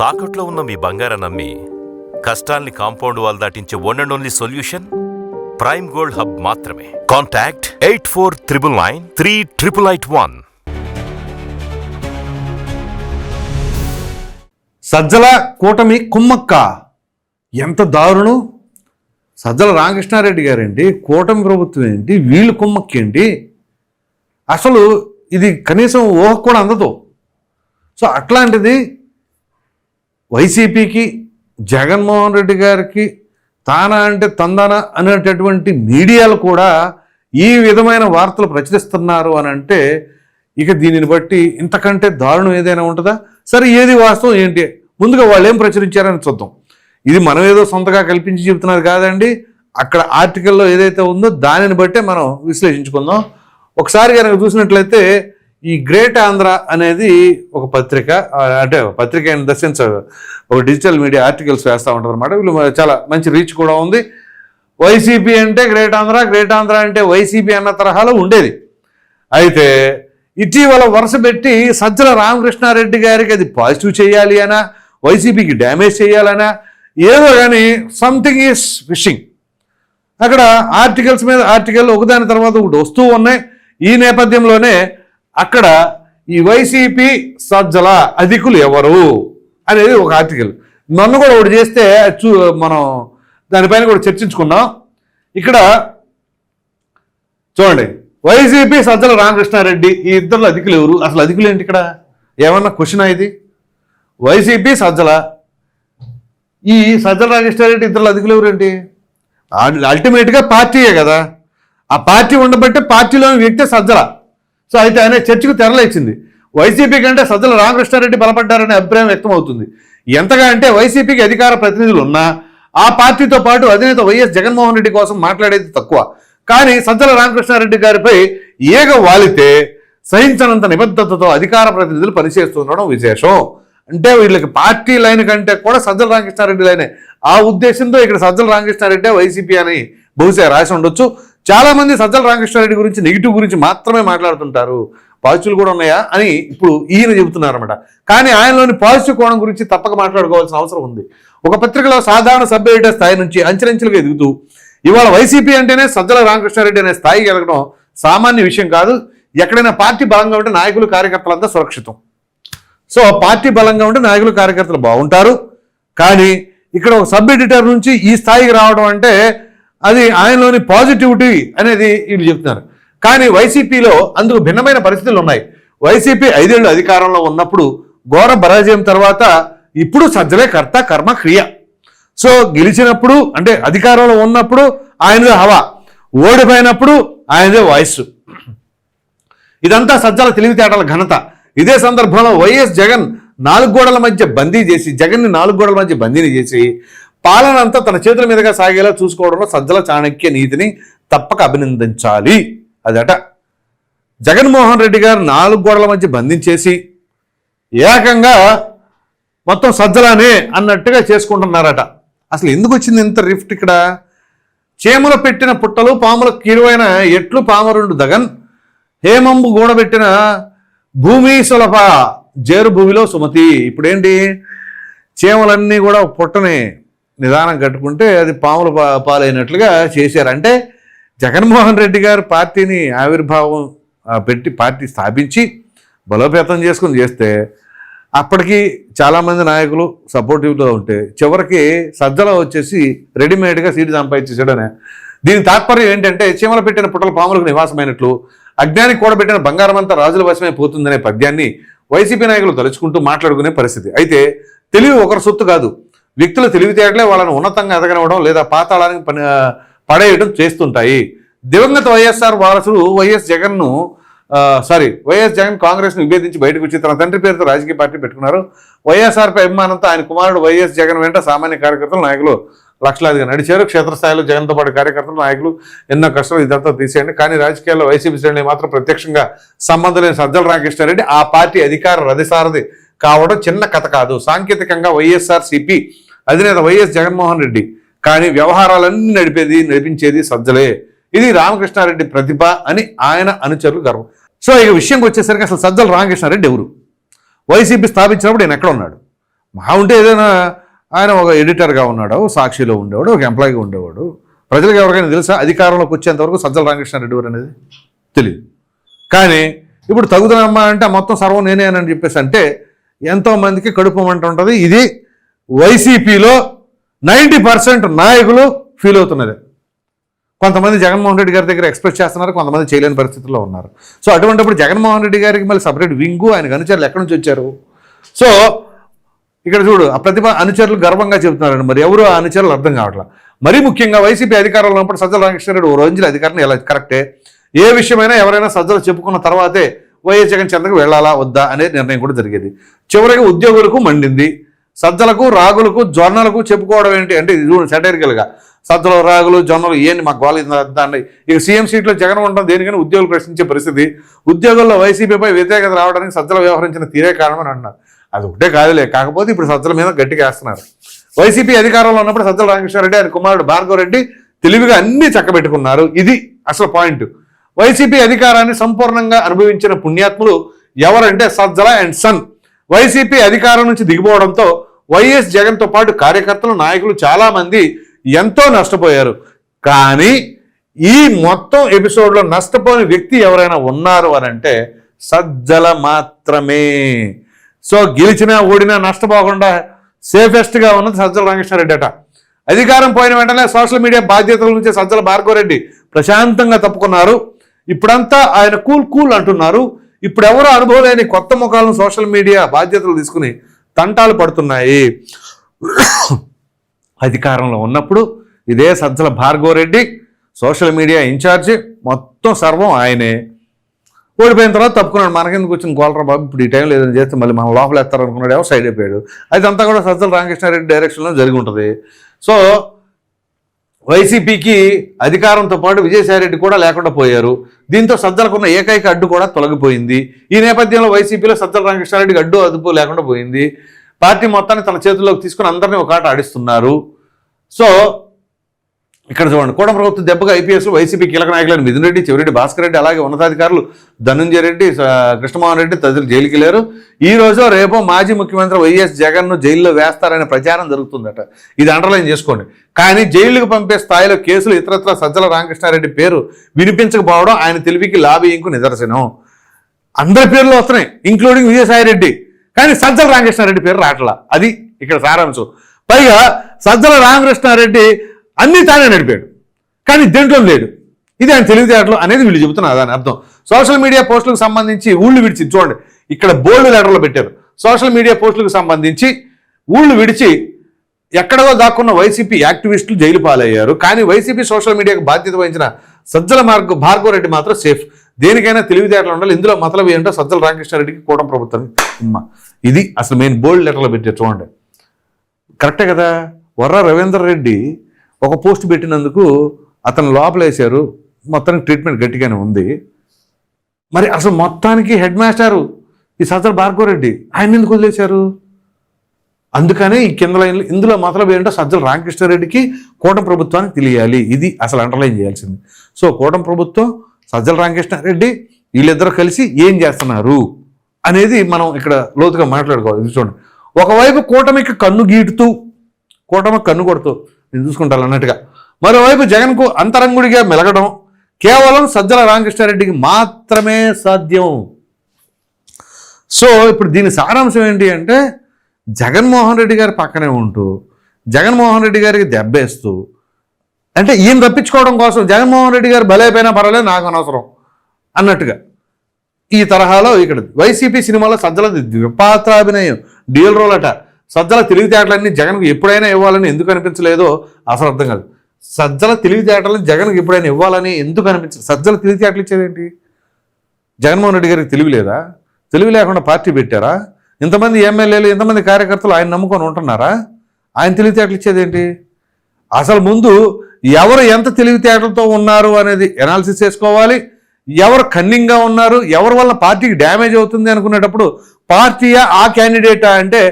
తాకట్లో ఉన్న మీ బంగారం నమ్మి కష్టాల్ని compound wall దాటించే one and only solution prime gold hub మాత్రమే. Contact eight four triple nine three triple eight one Sajjala కూటమి కుమ్మక్క. ఎంత దారుణం. సజ్జల రామకృష్ణారెడ్డి గారండి కూటమి ప్రభుత్వం ఏంటి వీళ్ళు కుమ్మక్క ఏంటి. అసలు ఇది కనీసం ఊహకు కూడా అందదు. సో అట్లాంటిది వైసీపీకి జగన్మోహన్ రెడ్డి గారికి తానా అంటే తందానా అనేటటువంటి మీడియాలు కూడా ఈ విధమైన వార్తలు ప్రచురిస్తున్నారు అని అంటే ఇక దీనిని బట్టి ఇంతకంటే దారుణం ఏదైనా ఉంటుందా? సరే ఏది వాస్తవం ఏంటి? ముందుగా వాళ్ళు ఏం ప్రచురించారని చూద్దాం. ఇది మనం ఏదో సొంతగా కల్పించి చెబుతున్నది కాదండి. అక్కడ ఆర్టికల్లో ఏదైతే ఉందో దానిని బట్టే మనం విశ్లేషించుకుందాం. ఒకసారి కనుక చూసినట్లయితే ఈ గ్రేట్ ఆంధ్ర అనేది ఒక పత్రిక అంటే పత్రిక ఇన్ ద సెన్స్ ఒక డిజిటల్ మీడియా ఆర్టికల్స్ వేస్తూ ఉంటారు అనమాట వీళ్ళు చాలా మంచి రీచ్ కూడా ఉంది. వైసీపీ అంటే గ్రేట్ ఆంధ్ర గ్రేట్ ఆంధ్ర అంటే వైసీపీ అన్న తరహాలో ఉండేది. అయితే ఇటీవల వరుస పెట్టి సజ్జల రామకృష్ణారెడ్డి గారికి అది పాజిటివ్ చేయాలి అనా వైసీపీకి డ్యామేజ్ చేయాలనా ఏదో కానీ సంథింగ్ ఈస్ ఫిషింగ్ అక్కడ ఆర్టికల్స్ మీద ఆర్టికల్ ఒకదాని తర్వాత ఒకటి వస్తూ ఉన్నాయి. ఈ నేపథ్యంలోనే అక్కడ ఈ వైసీపీ సజ్జల అధికులు ఎవరు అనేది ఒక ఆర్టికల్. నన్ను కూడా ఒకటి చేస్తే చూ మనం దానిపైన కూడా చర్చించుకున్నాం ఇక్కడ చూడండి వైసీపీ సజ్జల రామకృష్ణారెడ్డి ఈ ఇద్దరు అధికులు ఎవరు? అసలు అధికులు ఏంటి ఇక్కడ? ఏమన్నా క్వశ్చన్ ఇది? వైసీపీ సజ్జల ఈ సజ్జల రామకృష్ణారెడ్డి ఇద్దరు అధికులు ఎవరేంటి అల్టిమేట్గా పార్టీయే కదా. ఆ పార్టీ ఉండబట్టే పార్టీలోని వ్యక్తే సజ్జల. సో అయితే ఆయన చర్చకు తెరలేచింది వైసీపీ కంటే సజ్జల రామకృష్ణారెడ్డి బలపడ్డారనే అభిప్రాయం వ్యక్తం అవుతుంది ఎంతగా అంటే వైసీపీకి అధికార ప్రతినిధులు ఉన్నా ఆ పార్టీతో పాటు అధినేత వైఎస్ జగన్మోహన్ రెడ్డి కోసం మాట్లాడేది తక్కువ. కానీ సజ్జల రామకృష్ణారెడ్డి గారిపై ఏగ వాలితే సహించనంత నిబద్ధతతో అధికార ప్రతినిధులు పనిచేస్తుండడం విశేషం. అంటే వీళ్ళకి పార్టీ లైన్ కంటే కూడా సజ్జల రామకృష్ణారెడ్డి లైనే. ఆ ఉద్దేశంతో ఇక్కడ సజ్జల రామకృష్ణారెడ్డి వైసీపీ అని బహుశా రాసి ఉండొచ్చు. చాలామంది సజ్జల రామకృష్ణారెడ్డి గురించి నెగిటివ్ గురించి మాత్రమే మాట్లాడుతుంటారు. పాజిటివ్లు కూడా ఉన్నాయా అని ఇప్పుడు ఈయన చెబుతున్నారన్నమాట. కానీ ఆయనలోని పాజిటివ్ కోణం గురించి తప్పక మాట్లాడుకోవాల్సిన అవసరం ఉంది. ఒక పత్రికలో సాధారణ సబ్ ఎడిటర్ స్థాయి నుంచి అంచెలంచెలుగా ఎదుగుతూ ఇవాళ వైసీపీ అంటేనే సజ్జల రామకృష్ణారెడ్డి అనే స్థాయికి ఎదగడం సామాన్య విషయం కాదు. ఎక్కడైనా పార్టీ బలంగా ఉంటే నాయకులు కార్యకర్తలంతా సురక్షితం. సో పార్టీ బలంగా ఉంటే నాయకులు కార్యకర్తలు బాగుంటారు. కానీ ఇక్కడ ఒక సబ్ ఎడిటర్ నుంచి ఈ స్థాయికి రావడం అంటే అది ఆయనలోని పాజిటివిటీ అనేది వీళ్ళు చెప్తున్నారు. కానీ వైసీపీలో అందుకు భిన్నమైన పరిస్థితులు ఉన్నాయి. వైసీపీ ఐదేళ్ళు అధికారంలో ఉన్నప్పుడు ఘోర పరాజయం తర్వాత ఇప్పుడు సజ్జలే కర్త కర్మ క్రియ. సో గెలిచినప్పుడు అంటే అధికారంలో ఉన్నప్పుడు ఆయనదే హవా ఓడిపోయినప్పుడు ఆయనదే వాయిస్. ఇదంతా సజ్జల తెలివితేటల ఘనత. ఇదే సందర్భంలో వైఎస్ జగన్ నాలుగు గోడల మధ్య బందీ చేసి జగన్ని నాలుగు గోడల మధ్య బందీని చేసి పాలన అంతా తన చేతుల మీదుగా సాగేలా చూసుకోవడంలో సజ్జల చాణక్య నీతిని తప్పక అభినందించాలి. అదట జగన్మోహన్ రెడ్డి గారు నాలుగు గోడల మధ్య బంధించేసి ఏకంగా మొత్తం సజ్జలానే అన్నట్టుగా చేసుకుంటున్నారట. అసలు ఎందుకు వచ్చింది ఇంత రిఫ్ట్ ఇక్కడ? చేమలు పెట్టిన పుట్టలు పాముల కీరువైన ఎట్లు పామరుండు దగన్ హేమంబు గూడబెట్టిన భూమి సులభ జేరు భూమిలో సుమతి. ఇప్పుడేంటి? చీమలన్నీ కూడా పుట్టనే పుట్టని నిదానం కట్టుకుంటే అది పాముల పాలైనట్లుగా చేశారు. అంటే జగన్మోహన్ రెడ్డి గారు పార్టీని ఆవిర్భావం పెట్టి పార్టీ స్థాపించి బలోపేతం చేసుకుని చేస్తే అప్పటికి చాలామంది నాయకులు సపోర్టివ్లో ఉంటే చివరికి సజ్జల వచ్చేసి రెడీమేడ్గా సీటు సంపాదించేసాడనే దీని తాత్పర్యం ఏంటంటే చీమలు పెట్టిన పుట్టల పాములకు నివాసమైనట్లు అజ్ఞానికి కూడబెట్టిన బంగారం అంతా రాజుల వశమే పోతుందనే పద్యాన్ని వైసీపీ నాయకులు తలుచుకుంటూ మాట్లాడుకునే పరిస్థితి. అయితే తెలివి ఒకరి సొత్తు కాదు. వ్యక్తుల తెలివితేటలే వాళ్ళని ఉన్నతంగా ఎదగనివ్వడం లేదా పాతాళానికి పని పడేయడం చేస్తుంటాయి. దివంగత వైఎస్ఆర్ వారసుడు వైఎస్ జగన్ను సారీ వైఎస్ జగన్ కాంగ్రెస్ను విభేదించి బయటకు వచ్చి తన తండ్రి పేరుతో రాజకీయ పార్టీ పెట్టుకున్నారు. వైఎస్ఆర్పై అభిమానంతో ఆయన కుమారుడు వైఎస్ జగన్ వెంట సామాన్య కార్యకర్తలు నాయకులు లక్షలాదిగా నడిచారు. క్షేత్రస్థాయిలో జగన్తో పాటు కార్యకర్తలు నాయకులు ఎన్నో కష్టాలు ఇదంతా తీసేయండి. కానీ రాజకీయాల్లో వైసీపీ శ్రేణి మాత్రం ప్రత్యక్షంగా సంబంధం లేని సజ్జల రామకృష్ణారెడ్డి ఆ పార్టీ అధికార రథసారథి కావడం చిన్న కథ కాదు. సాంకేతికంగా వైఎస్ఆర్ సిపి అధినేత వైఎస్ జగన్మోహన్ రెడ్డి. కానీ వ్యవహారాలన్నీ నడిపేది నడిపించేది సజ్జలే. ఇది రామకృష్ణారెడ్డి ప్రతిభ అని ఆయన అనుచరులు గర్వం. సో ఇక విషయంకి వచ్చేసరికి అసలు సజ్జల రామకృష్ణారెడ్డి ఎవరు? వైసీపీ స్థాపించినప్పుడు ఈయన ఎక్కడ ఉన్నాడు? మహా ఉంటే ఏదైనా ఆయన ఒక ఎడిటర్గా ఉన్నాడు సాక్షిలో ఉండేవాడు ఒక ఎంప్లాయీగా ఉండేవాడు. ప్రజలకు ఎవరికైనా తెలుసా అధికారంలోకి వచ్చేంతవరకు సజ్జల రామకృష్ణారెడ్డి గారు అనేది? తెలియదు కానీ ఇప్పుడు తగుదనమ్మా అంటే మొత్తం సర్వం నేనే అని చెప్పేసి అంటే ఎంతో మందికి కడుపు మంట ఉంటుంది. ఇది వైసీపీలో నైంటీ పర్సెంట్ నాయకులు ఫీల్ అవుతున్నది. కొంతమంది జగన్మోహన్ రెడ్డి గారి దగ్గర ఎక్స్ప్రెస్ చేస్తున్నారు కొంతమంది చేయలేని పరిస్థితుల్లో ఉన్నారు. సో అటువంటిప్పుడు జగన్మోహన్ రెడ్డి గారికి మళ్ళీ సపరేట్ వింగు ఆయన అనుచరులు ఎక్కడి నుంచి వచ్చారు? సో ఇక్కడ చూడు ఆ ప్రతిభ అనుచరులు గర్వంగా చెబుతున్నారండి. మరి ఎవరు ఆ అనుచరులు అర్థం కావట్లా? మరీ ముఖ్యంగా వైసీపీ అధికారంలో ఉన్నప్పుడు సజ్జల రామకృష్ణారెడ్డి ఓ రోజుల అధికారం ఎలా కరెక్టే? ఏ విషయమైనా ఎవరైనా సజ్జలు చెప్పుకున్న తర్వాతే వైఎస్ జగన్ చంద్రకు వెళ్ళాలా వద్దా అనే నిర్ణయం కూడా జరిగేది. చివరికి ఉద్యోగులకు మండింది. సజ్జలకు రాగులకు జొన్నలకు చెప్పుకోవడం ఏంటి? అంటే ఇది చూడండి సెటైరికల్గా సజ్జలు రాగులు జొన్నలు ఏంటి మాకు గోళ దాన్ని ఇక సీఎం సీట్లో జగన్ ఉండడం దేనికని ఉద్యోగులు ప్రశ్నించే పరిస్థితి. ఉద్యోగుల్లో వైసీపీపై వ్యతిరేకత రావడానికి సజ్జలు వ్యవహరించిన తీరే కారణమని అన్నారు అది ఒకటే కాదులే కాకపోతే ఇప్పుడు సజ్జల మీద గట్టిగా వేస్తున్నారు. వైసీపీ అధికారంలో ఉన్నప్పుడు సజ్జల రామకృష్ణారెడ్డి ఆయన కుమారుడు భార్గవరెడ్డి తెలివిగా అన్ని చక్కబెట్టుకున్నారు. ఇది అసలు పాయింట్. వైసీపీ అధికారాన్ని సంపూర్ణంగా అనుభవించిన పుణ్యాత్ములు ఎవరంటే సజ్జల అండ్ సన్. వైసీపీ అధికారం నుంచి దిగిపోవడంతో వైఎస్ జగన్తో పాటు కార్యకర్తలు నాయకులు చాలామంది ఎంతో నష్టపోయారు. కానీ ఈ మొత్తం ఎపిసోడ్లో నష్టపోని వ్యక్తి ఎవరైనా ఉన్నారు అని అంటే సజ్జల మాత్రమే. సో గెలిచినా ఓడినా నష్టపోకుండా సేఫెస్ట్గా ఉన్నది సజ్జల రామకృష్ణారెడ్డి అట. అధికారం పోయిన వెంటనే సోషల్ మీడియా బాధ్యతల నుంచి సజ్జల భార్గవరెడ్డి ప్రశాంతంగా తప్పుకున్నారు. ఇప్పుడంతా ఆయన కూల్ కూల్ అంటున్నారు. ఇప్పుడు ఎవరు అనుభవం లేని కొత్త ముఖాలను సోషల్ మీడియా బాధ్యతలు తీసుకుని తంటాలు పడుతున్నాయి. అధికారంలో ఉన్నప్పుడు ఇదే Sajjala Bhargav Reddy social media incharge మొత్తం సర్వం ఆయనే. ఓడిపోయిన తర్వాత తప్పుకున్నాడు. మనకెందుకు వచ్చిన గోలరా బాబు ఇప్పుడు ఈ టైంలో ఏదైనా చేస్తే మళ్ళీ మనం లోపల ఎత్తారనుకున్నాడు ఏమో సైడ్ అయిపోయాడు. అదంతా కూడా సజ్జల రామకృష్ణారెడ్డి డైరెక్షన్లో జరిగి ఉంటుంది. సో వైసీపీకి అధికారంతో పాటు విజయసాయిరెడ్డి కూడా లేకుండా పోయారు. దీంతో సజ్జలకున్న ఏకైక అడ్డు కూడా తొలగిపోయింది. ఈ నేపథ్యంలో వైసీపీలో సజ్జల రామకృష్ణారెడ్డికి అడ్డు అదుపు లేకుండా పోయింది. పార్టీ మొత్తాన్ని తన చేతుల్లోకి తీసుకుని అందరినీ ఒక ఆట ఆడిస్తున్నారు. సో ఇక్కడ చూడండి కూడా ప్రభుత్వం దెబ్బగా ఐపీఎస్ వైసీపీ కీలక నాయకులైన మిథున్ రెడ్డి చెవిరెడ్డి భాస్కర్ రెడ్డి అలాగే ఉన్నతాధికారులు ధనంజయ రెడ్డి కృష్ణమోహన్ రెడ్డి తదితరులు జైలుకి వెళ్ళారు. ఈ రోజు రేపో మాజీ ముఖ్యమంత్రి వైఎస్ జగన్ను జైల్లో వేస్తారనే ప్రచారం జరుగుతుందట. ఇది అండర్లైన్ చేసుకోండి. కానీ జైలుకు పంపే స్థాయిలో కేసులు ఇతరత్ర సజ్జల రామకృష్ణారెడ్డి పేరు వినిపించకపోవడం ఆయన తెలివికి లాబీయింగ్కు నిదర్శనం. అందరి పేర్లు వస్తున్నాయి ఇంక్లూడింగ్ విజయసాయిరెడ్డి కానీ సజ్జల రామకృష్ణారెడ్డి పేరు రాటలా. అది ఇక్కడ సారాంశం. పైగా సజ్జల రామకృష్ణారెడ్డి అన్ని తానే నడిపాడు. కానీ దేంట్లో లేడు. ఇది ఆయన తెలివితేటలు అనేది వీళ్ళు చెబుతున్నారు దాని అర్థం. సోషల్ మీడియా పోస్టులకు సంబంధించి ఊళ్ళు విడిచి చూడండి. ఇక్కడ బోల్డ్ లెటర్లు పెట్టారు. సోషల్ మీడియా పోస్టులకు సంబంధించి ఊళ్ళు విడిచి ఎక్కడో దాక్కున్న వైసీపీ యాక్టివిస్టులు జైలు పాలయ్యారు. కానీ వైసీపీ సోషల్ మీడియాకు బాధ్యత వహించిన సజ్జల మార్గ భార్గవ రెడ్డి మాత్రం సేఫ్. దేనికైనా తెలివితేటలు ఉండాలి. ఇందులో మతలబు ఏంటో సజ్జల రామకృష్ణారెడ్డికి కూడా ప్రభుత్వం ఇది అసలు మెయిన్ బోల్డ్ లెటర్లు పెట్టారు చూడండి. కరెక్టే కదా? వర్ర రవీందర్ రెడ్డి ఒక పోస్ట్ పెట్టినందుకు అతను లోపలేశారు. మొత్తానికి ట్రీట్మెంట్ గట్టిగానే ఉంది. మరి అసలు మొత్తానికి హెడ్ మాస్టారు ఈ సజ్జల భార్గవరెడ్డి ఆయన ఎందుకు వదిలేశారు? అందుకనే ఈ కింద లైన్లు ఇందులో మొదలు ఏంటో సజ్జల రామకృష్ణారెడ్డికి కూటం ప్రభుత్వానికి తెలియాలి. ఇది అసలు అండర్లైన్ చేయాల్సింది. సో కూటం ప్రభుత్వం సజ్జల రామకృష్ణారెడ్డి వీళ్ళిద్దరూ కలిసి ఏం చేస్తున్నారు అనేది మనం ఇక్కడ లోతుగా మాట్లాడుకోవాలి. చూడండి. ఒకవైపు కూటమికి కన్ను గీటుతూ కూటమి కన్ను కొడుతూ నేను చూసుకుంటాను అన్నట్టుగా. మరోవైపు జగన్కు అంతరంగుడిగా మెలగడం కేవలం సజ్జల రామకృష్ణారెడ్డికి మాత్రమే సాధ్యం. సో ఇప్పుడు దీని సారాంశం ఏంటి అంటే జగన్మోహన్ రెడ్డి గారి పక్కనే ఉంటూ జగన్మోహన్ రెడ్డి గారికి దెబ్బేస్తూ అంటే ఈయన తప్పించుకోవడం కోసం జగన్మోహన్ రెడ్డి గారు బలైపోయినా పర్వాలేదు నాకు అనవసరం అన్నట్టుగా. ఈ తరహాలో ఇక్కడ వైసీపీ సినిమాలో సజ్జల ద్విపాత్రాభినయం డ్యూయల్ రోల్ అట. సజ్జల తెలివితేటలన్నీ జగన్కు ఎప్పుడైనా ఇవ్వాలని ఎందుకు అనిపించలేదో అసలు అర్థం కాదు. సజ్జల తెలివితేటలను జగన్కు ఎప్పుడైనా ఇవ్వాలని ఎందుకు అనిపించదు సజ్జల తెలివితేటలు ఇచ్చేదేంటి? జగన్మోహన్ రెడ్డి గారికి తెలివి లేదా? తెలివి లేకుండా పార్టీ పెట్టారా? ఇంతమంది ఎమ్మెల్యేలు ఇంతమంది కార్యకర్తలు ఆయన నమ్ముకొని ఉంటున్నారా? ఆయన తెలివితేటలు ఇచ్చేదేంటి? అసలు ముందు ఎవరు ఎంత తెలివితేటలతో ఉన్నారు అనేది ఎనాలిసిస్ చేసుకోవాలి. ఎవరు కన్నింగ్గా ఉన్నారు? ఎవరి వల్ల పార్టీకి డ్యామేజ్ అవుతుంది అనుకునేటప్పుడు పార్టీయా ఆ క్యాండిడేటా అంటే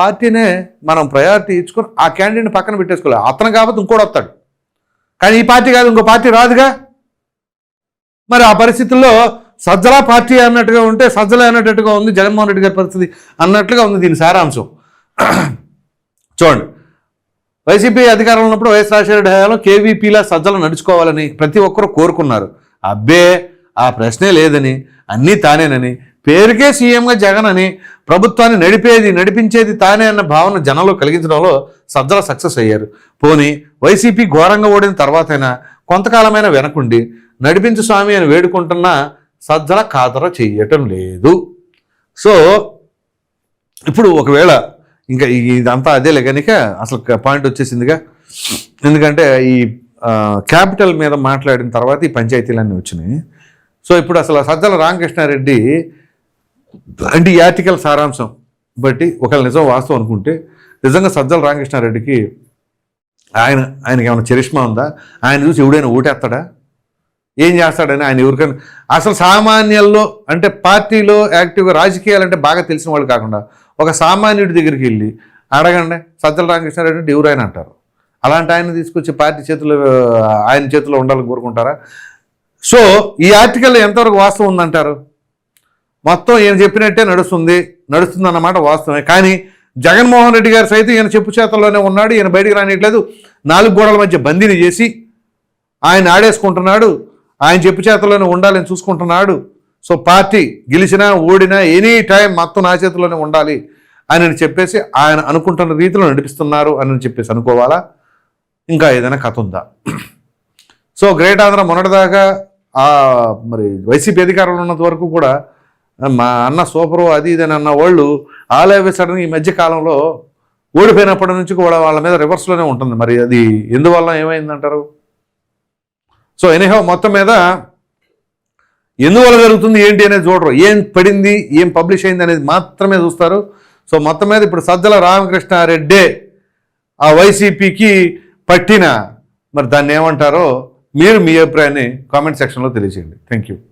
పార్టీనే మనం ప్రయారిటీ ఇచ్చుకొని ఆ క్యాండిడేట్ని పక్కన పెట్టేసుకోవాలి అతను కాబట్టి ఇంకోటి వస్తాడు. కానీ ఈ పార్టీ కాదు ఇంకో పార్టీ రాదుగా? మరి ఆ పరిస్థితుల్లో సజ్జల పార్టీ అన్నట్టుగా ఉంటే సజ్జల అన్నట్టుగా ఉంది జగన్మోహన్ రెడ్డి గారి పరిస్థితి అన్నట్లుగా ఉంది దీని సారాంశం. చూడండి. వైసీపీ అధికారంలో ఉన్నప్పుడు వైఎస్ రాజశేఖర హయాంలో కేవీపీలా సజ్జలు నడుచుకోవాలని ప్రతి ఒక్కరూ కోరుకున్నారు. అబ్బే! ఆ ప్రశ్నే లేదని అన్నీ తానేనని పేరుకే సీఎంగా జగన్ అని ప్రభుత్వాన్ని నడిపేది నడిపించేది తానే అన్న భావన జనంలో కలిగించడంలో సజ్జల సక్సెస్ అయ్యారు. పోనీ వైసీపీ ఘోరంగా ఓడిన తర్వాతైనా కొంతకాలమైన వెనకుండి నడిపించు స్వామి అని వేడుకుంటున్న సజ్జల ఖాతర చెయ్యటం లేదు. సో ఇప్పుడు ఒకవేళ ఇంకా ఇదంతా అదేలే కనుక అసలు పాయింట్ వచ్చేసిందిగా ఎందుకంటే ఈ క్యాపిటల్ మీద మాట్లాడిన తర్వాత ఈ పంచాయతీలన్నీ వచ్చినాయి. సో ఇప్పుడు అసలు సజ్జల రామకృష్ణారెడ్డి అంటే ఈ ఆర్టికల్ సారాంశం బట్టి ఒకవేళ నిజం వాస్తవం అనుకుంటే నిజంగా సజ్జల రామకృష్ణారెడ్డికి ఆయన ఆయనకి ఏమైనా చరిష్మా ఉందా? ఆయన చూసి ఎవడైనా ఓటేస్తాడా? ఏం చేస్తాడని ఆయన ఎవరికైనా అసలు సామాన్యుల్లో అంటే పార్టీలో యాక్టివ్గా రాజకీయాలు అంటే బాగా తెలిసిన వాళ్ళు కాకుండా ఒక సామాన్యుడి దగ్గరికి వెళ్ళి అడగండి సజ్జల రామకృష్ణారెడ్డి ఎవరైనా అంటారు? అలాంటి ఆయన తీసుకొచ్చి పార్టీ చేతిలో ఆయన చేతిలో ఉండాలని కోరుకుంటారా? సో ఈ ఆర్టికల్ ఎంతవరకు వాస్తవం ఉందంటారు? మొత్తం ఈయన చెప్పినట్టే నడుస్తుంది నడుస్తుంది అన్నమాట వాస్తవమే. కానీ జగన్మోహన్ రెడ్డి గారు సైతం ఈయన చెప్పు చేతల్లోనే ఉన్నాడు ఈయన బయటికి రానియట్లేదు. నాలుగు గోడల మధ్య బందీని చేసి ఆయన ఆడేసుకుంటున్నాడు ఆయన చెప్పు చేతల్లోనే ఉండాలని చూసుకుంటున్నాడు. సో పార్టీ గెలిచినా ఓడినా ఎనీ టైం మొత్తం నా చేతిలోనే ఉండాలి అని చెప్పేసి ఆయన అనుకుంటున్న రీతిలో నడిపిస్తున్నారు అని చెప్పేసి అనుకోవాలా? ఇంకా ఏదైనా కథ ఉందా? సో గ్రేట్ ఆంధ్ర మొన్నటిదాకా మరి వైసీపీ అధికారంలో ఉన్నంత వరకు కూడా మా అన్న సూపరు అది ఇది అని అన్న వాళ్ళు ఆల్ ఆఫ్ సడన్ ఈ మధ్య కాలంలో ఓడిపోయినప్పటి నుంచి కూడా వాళ్ళ మీద రివర్స్లోనే ఉంటుంది. మరి అది ఎందువల్ల ఏమైందంటారు? సో ఎనీహో మొత్తం మీద ఎందువల్ల జరుగుతుంది ఏంటి అనేది చూడరు. ఏం పడింది ఏం పబ్లిష్ అయింది అనేది మాత్రమే చూస్తారు. సో మొత్తం మీద ఇప్పుడు సజ్జల రామకృష్ణారెడ్డే ఆ వైసీపీకి పట్టిన మరి దాన్ని ఏమంటారో మీరు మీ అభిప్రాయాన్ని కామెంట్ సెక్షన్లో తెలియజేయండి థ్యాంక్ యూ